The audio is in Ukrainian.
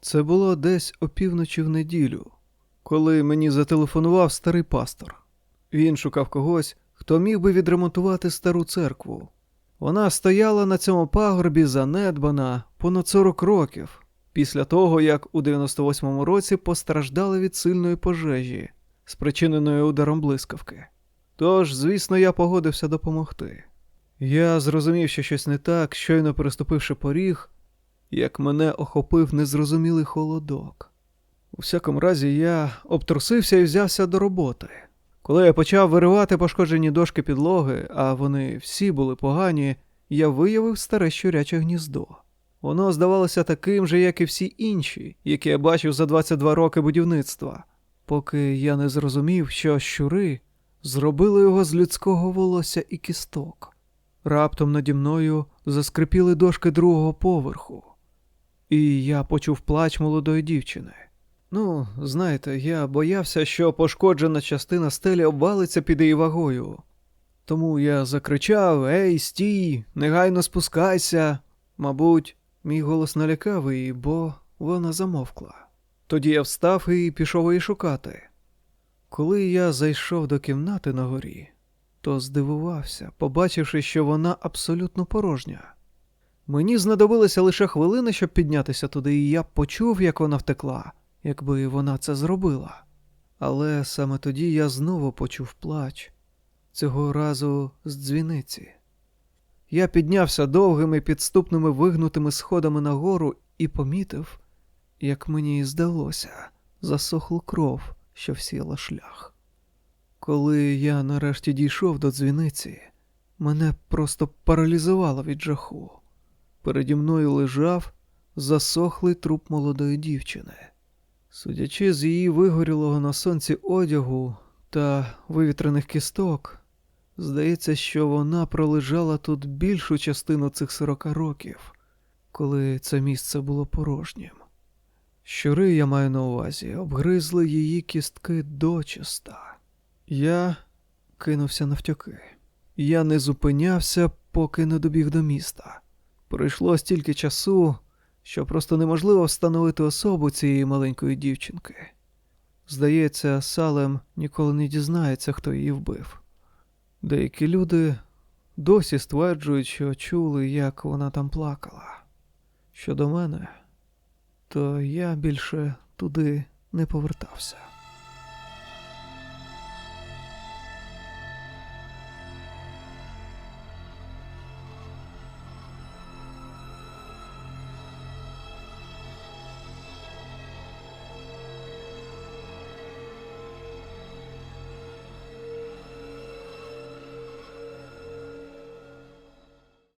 Це було десь опівночі в неділю, коли мені зателефонував старий пастор. Він шукав когось, хто міг би відремонтувати стару церкву. Вона стояла на цьому пагорбі занедбана понад 40 років, після того, як у 98-му році постраждали від сильної пожежі, спричиненої ударом блискавки. Тож, звісно, я погодився допомогти. Я зрозумів, що щось не так, щойно переступивши поріг, як мене охопив незрозумілий холодок. У всякому разі, я обтрусився і взявся до роботи. Коли я почав виривати пошкоджені дошки підлоги, а вони всі були погані, я виявив старе щуряче гніздо. Воно здавалося таким же, як і всі інші, які я бачив за 22 роки будівництва, поки я не зрозумів, що щури зробили його з людського волосся і кісток. Раптом наді мною заскрипіли дошки другого поверху, і я почув плач молодої дівчини. Ну, знаєте, я боявся, що пошкоджена частина стелі обвалиться під її вагою. Тому я закричав Ей, стій, негайно спускайся. Мабуть, мій голос налякав її, бо вона замовкла. Тоді я встав і пішов її шукати. Коли я зайшов до кімнати на горі, то здивувався, побачивши, що вона абсолютно порожня. Мені знадобилася лише хвилина, щоб піднятися туди, і я почув, як вона втекла, якби вона це зробила. Але саме тоді я знову почув плач, цього разу з дзвіниці. Я піднявся довгими підступними вигнутими сходами нагору і помітив, як мені здалося, засохлу кров, що всіла шлях. Коли я нарешті дійшов до дзвіниці, мене просто паралізувало від жаху. Переді мною лежав засохлий труп молодої дівчини. Судячи з її вигорілого на сонці одягу та вивітрених кісток, здається, що вона пролежала тут більшу частину цих сорока років, коли це місце було порожнім. Щури, я маю на увазі, обгризли її кістки дочиста. Я кинувся навтьоки. Я не зупинявся, поки не добіг до міста. Пройшло стільки часу, що просто неможливо встановити особу цієї маленької дівчинки. Здається, Салем ніколи не дізнається, хто її вбив. Деякі люди досі стверджують, що чули, як вона там плакала. Щодо мене, то я більше туди не повертався.